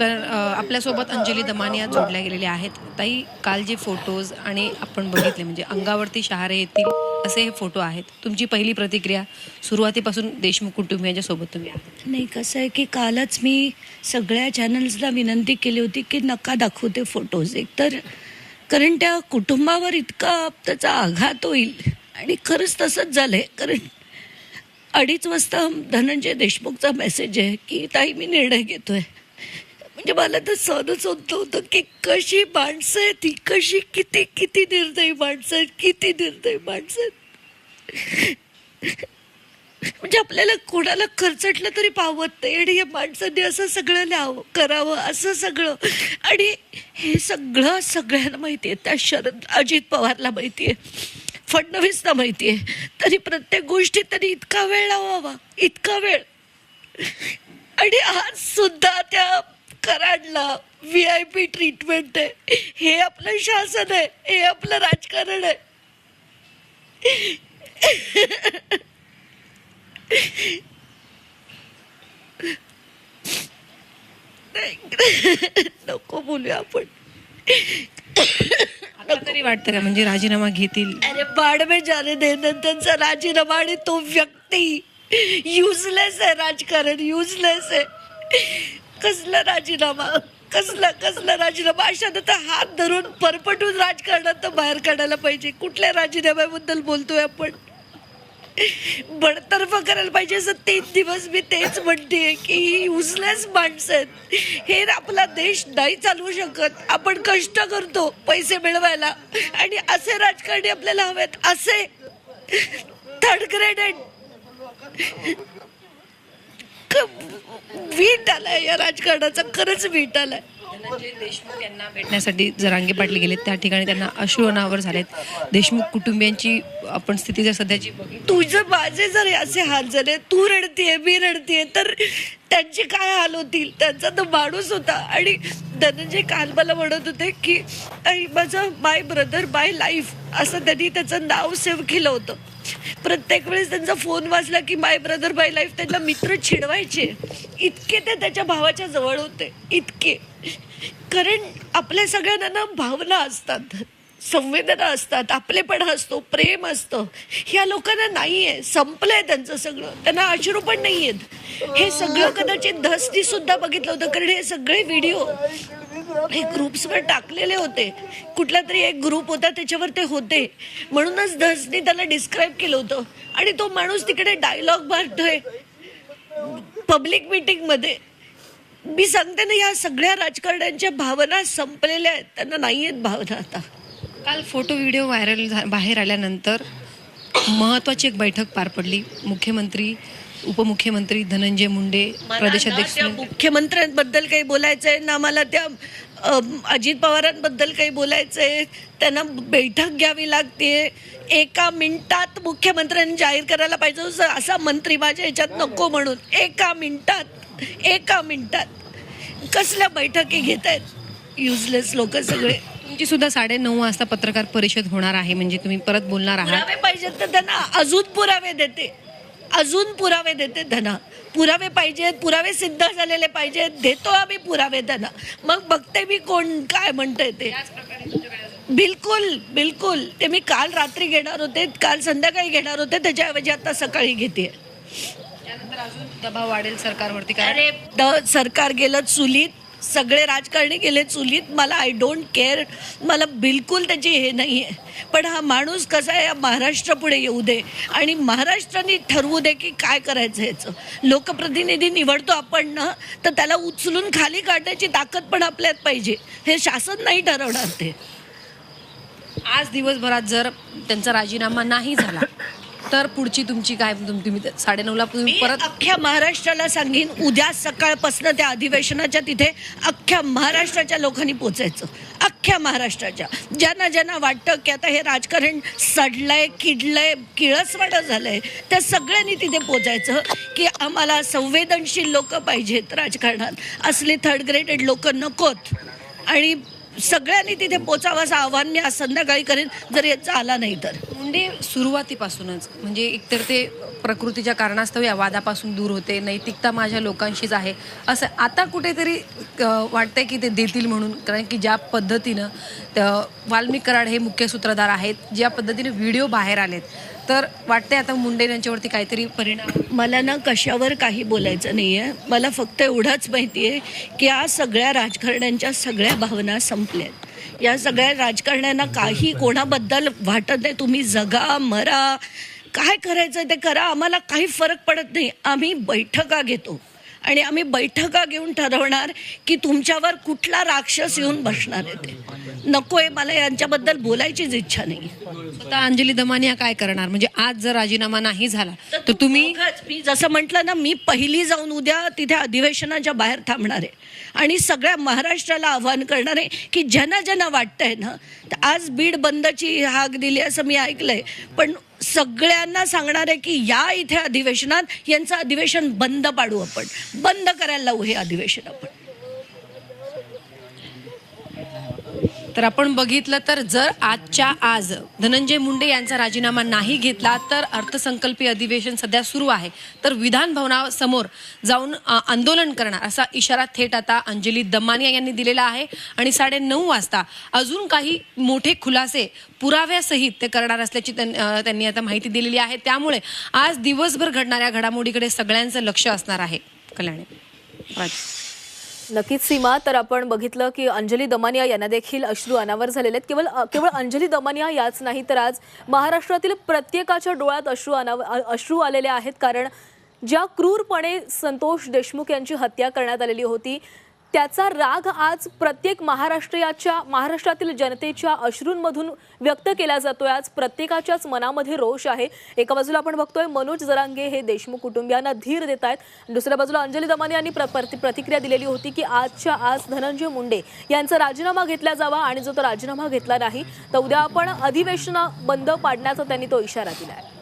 तर आपल्यासोबत अंजली दमानिया जोडल्या गेलेल्या आहेत. ताई काल जे फोटोज आणि आपण बघितले म्हणजे अंगावरती शहारे येतील असे हे फोटो आहेत. तुमची पहिली प्रतिक्रिया सुरुवातीपासून देशमुख कुटुंबियांच्या सोबत तुम्ही नाही कसं आहे की कालच मी सगळ्या चॅनल्सला विनंती केली होती की नका दाखवू ते फोटोज एकतर कारण त्या कुटुंबावर इतका त्याचा आघात होईल. आणि खरंच तसंच झालंय. कारण अडीच वाजता धनंजय देशमुखचा मेसेज आहे की ताई मी निर्णय घेतोय. म्हणजे मला तर सहनच होत होतं की कशी माणसं आहेत ती कशी किती किती निर्दयी माणसं आहेत किती निर्दयी माणसं आहेत. म्हणजे आपल्याला कोणाला खर्चटलं तरी पावत नाही आणि या माणसांनी असं सगळं लिहावं करावं असं सगळं. आणि हे सगळं सगळ्यांना माहिती आहे त्या शरद अजित पवारला माहिती आहे फडणवीसला माहिती आहे तरी प्रत्येक गोष्टी तरी इतका वेळ लावावा इतका वेळ. आणि आज सुद्धा त्या कराडला व्ही आय पी ट्रीटमेंट आहे. हे आपलं शासन आहे. हे आपलं राजकारण आहे. नको बोलूया आपण. तरी वाटतं का? म्हणजे राजीनामा घेतील. अरे बाड में जाने दे त्यांचा राजीनामा आणि तो व्यक्ती युजलेस आहे राजकारण युजलेस आहे. कसला राजीनामा? कसला कसला राजीनामा? अशा तर हात धरून परपटून राजकारणात बाहेर काढायला पाहिजे. कुठल्या राजीनाम्याबद्दल बोलतोय आपण? बडतर्फ करायला पाहिजे असं तीन दिवस मी तेच म्हणते की ही युजलेस माणसं आहेत. हे आपला देश नाही चालवू शकत. आपण कष्ट करतो पैसे मिळवायला. आणि असे राजकारणी आपल्याला हवेत. असे थर्ड ग्रेडेड वीट आलाय या राजकारणाचा खरंच वीट आलाय. धनंजय देशमुख यांना भेटण्यासाठी जरांगे पाटले गेले त्या ठिकाणी त्यांना अश्रू अनावर झालेत. देशमुख कुटुंबियांची आपण स्थिती जर सध्याची तुझं माझे जर असे हाल झाले तू रडतीये मी रडतीये तर त्यांचे काय हाल होतील? त्यांचा तर माणूस होता. आणि धनंजय काल मला म्हणत होते की आई माझं माय ब्रदर बाय लाईफ असं त्यांनी त्याचं नाव सेव्ह केलं होतं. प्रत्येक वेळेस त्यांचा फोन वाचला की माय ब्रदर बाय लाईफ त्यांना मित्र छिडवायचे. इतके ते त्याच्या भावाच्या जवळ होते. इतके. कारण आपल्या सगळ्यांना ना भावना असतात. संवेदना असतात आपलेपण असतो प्रेम असतं. ह्या लोकांना नाही आहे संपलंय त्यांचं सगळं. त्यांना अश्रू पण नाही आहेत हे सगळं कदाचित धसनी सुद्धा बघितलं होतं कारण हे सगळे व्हिडिओ हे ग्रुप्सवर टाकलेले होते. कुठला तरी एक ग्रुप होता त्याच्यावर ते होते. म्हणूनच धसनी त्याला डिस्क्राईब केलं होतं. आणि तो माणूस तिकडे डायलॉग मारतोय. पब्लिक मीटिंगमध्ये मी सांगते ना या सगळ्या राजकारण्यांच्या भावना संपलेल्या आहेत. त्यांना नाही आहेत भावना आता. काल फोटो व्हिडिओ व्हायरल झा- बाहेर आल्यानंतर महत्वाची एक बैठक पार पडली. मुख्यमंत्री उपमुख्यमंत्री धनंजय मुंडे प्रदेशाध्यक्ष मला ना त्या मुख्यमंत्र्यांबद्दल काही बोलायचंय ना मला त्या अम, अजित पवारांबद्दल काही बोलायचंय. त्यांना बैठक घ्यावी लागते. एका मिनिटात मुख्यमंत्र्यांनी जाहीर करायला पाहिजे. होतं, असा मंत्री माझ्या ह्याच्यात नको म्हणून. एका मिनिटात एका मिनिटात. कसल्या बैठकी घेत आहेत युजलेस लोक सगळे. तुमची सुद्धा साडे नऊ वाजता पत्रकार परिषद होणार आहे म्हणजे तुम्ही परत बोलणार आहात. पुरावे पाहिजेत तर त्यांना अजून पुरावे देते. अजून पुरावे देते धना. पुरावे पाहिजेत पुरावे सिद्ध झालेले पाहिजेत. देतो आम्ही पुरावे त्यांना मग बघते मी कोण काय म्हणतंय ते. बिलकुल बिलकुल. ते मी काल रात्री घेणार होते काल संध्याकाळी घेणार होते त्याच्याऐवजी आता सकाळी घेते त्यानंतर अजून दबाव वाढेल सरकारवरती कारण अरे द सरकार गेलं चुलीत सगळे राजकारणी गेले चुलीत. मला आय डोंट केअर मला बिलकुल त्याची हे नाही आहे पण हा माणूस कसा आहे या महाराष्ट्र पुढे येऊ दे. आणि महाराष्ट्राने ठरवू दे की काय करायचं ह्याचं. लोकप्रतिनिधी निवडतो आपण ना तर त्याला उचलून खाली काढण्याची ताकद पण आपल्यात पाहिजे. हे शासन नाही ठरवणार ते. आज दिवसभरात जर त्यांचा राजीनामा नाही झाला तर पुढची तुमची काय तुम- तुम्ही साडेनऊला तुम्ही मी परत अख्ख्या महाराष्ट्राला सांगेन उद्या सकाळपासून त्या अधिवेशनाच्या तिथे अख्ख्या महाराष्ट्राच्या लोकांनी पोचायचं. अख्ख्या महाराष्ट्राच्या. ज्यांना ज्यांना वाटतं की आता हे राजकारण सडलंय किडलंय किळसवाडं झालंय त्या सगळ्यांनी तिथे पोचायचं की आम्हाला संवेदनशील लोक पाहिजेत राजकारणात. असले थर्ड ग्रेडेड लोक नकोत. आणि सगळ्यांनी तिथे पोचावं असं आव्हान मी आज संध्याकाळी करेन. जर याचा आला नाही तर. मुंडे सुरुवातीपासूनच. म्हणजे एकतर ते प्रकृतीच्या कारणास्तव या वादापासून दूर होते नैतिकता माझ्या लोकांशीच आहे. असं आता कुठेतरी वाटतंय की ते देतील म्हणून. कारण की ज्या पद्धतीनं वाल्मिक कराड हे मुख्य सूत्रधार आहेत ज्या पद्धतीने व्हिडिओ बाहेर आलेत तर वाटते आता मुंडे यांच्यावरती काहीतरी परिणाम. मला ना कशावर काही बोलायचं नाही आहे मला फक्त एवढंच माहिती आहे की या सगळ्या राजकारण्यांच्या सगळ्या भावना संपल्यात. या सगळ्या राजकारण्यांना काही कोणाबद्दल वाटत नाही. तुम्ही जगा मरा. काय करायचं ते करा. आम्हाला काही फरक पडत नाही. आम्ही बैठका घेतो. आणि आम्ही बैठका घेऊन ठरवणार की तुमच्यावर कुठला राक्षस येऊन बसणार आहे ते. नको आहे मला यांच्याबद्दल बोलायचीच इच्छा नाही. आता अंजली दमानिया काय करणार? म्हणजे आज जर राजीनामा नाही झाला तर तुम्ही. मी जसं म्हटलं ना मी पहिली जाऊन उद्या तिथे अधिवेशनाच्या बाहेर थांबणार आहे. आणि सगळ्या महाराष्ट्राला आव्हान करणार आहे की ज्यांना ज्यांना वाटतंय ना. तर आज बीड बंदची हाक दिली असं मी ऐकलंय. पण सगळ्यांना सांगणार आहे की या इथे अधिवेशनात यांचं अधिवेशन बंद पाडू आपण. बंद करायला लावू हे अधिवेशन आपण. तर आपण बघितलं तर जर आजच्या आज धनंजय मुंडे यांचा राजीनामा नाही घेतला तर अर्थसंकल्पीय अधिवेशन सध्या सुरू आहे. तर विधान भवनासमोर जाऊन आंदोलन करणार असा इशारा थेट आता अंजली दमानिया यांनी दिलेला आहे. आणि साडे नऊ वाजता अजून काही मोठे खुलासे पुराव्यासहित ते करणार असल्याची त्यां- त्यांनी आता माहिती दिलेली आहे. त्यामुळे आज दिवसभर घडणाऱ्या घडामोडीकडे सगळ्यांचं लक्ष असणार आहे. कल्याणी. नक्कीच सीमा तर आपण बघितलं की अंजली दमानिया यांना देखील अश्रू अनावर झालेले आहेत. केवळ केवळ अंजली दमानिया याच नाही तर आज महाराष्ट्रातील प्रत्येकाच्या डोळ्यात अश्रू अनाव अश्रू आलेले आहेत. कारण ज्या क्रूरपणे संतोष देशमुख यांची हत्या करण्यात आलेली होती त्याचा राग आज प्रत्येक महाराष्ट्रीयाच्या महाराष्ट्रातील जनतेच्या अश्रूंमधून व्यक्त केला जातोय. आज प्रत्येकाच्याच मनामध्ये रोष आहे. एका बाजूला आपण बघतोय मनोज जरांगे हे देशमुख कुटुंबियांना धीर देत आहेत. दुसऱ्या बाजूला अंजली दमाने यांनी प्र- प्रतिक्रिया दिलेली होती की आजच्या आज धनंजय मुंडे यांचा राजीनामा घेतला जावा आणि जो तो राजीनामा घेतला नाही तर उद्या आपण अधिवेशन बंद पाडण्याचा त्यांनी तो इशारा दिला आहे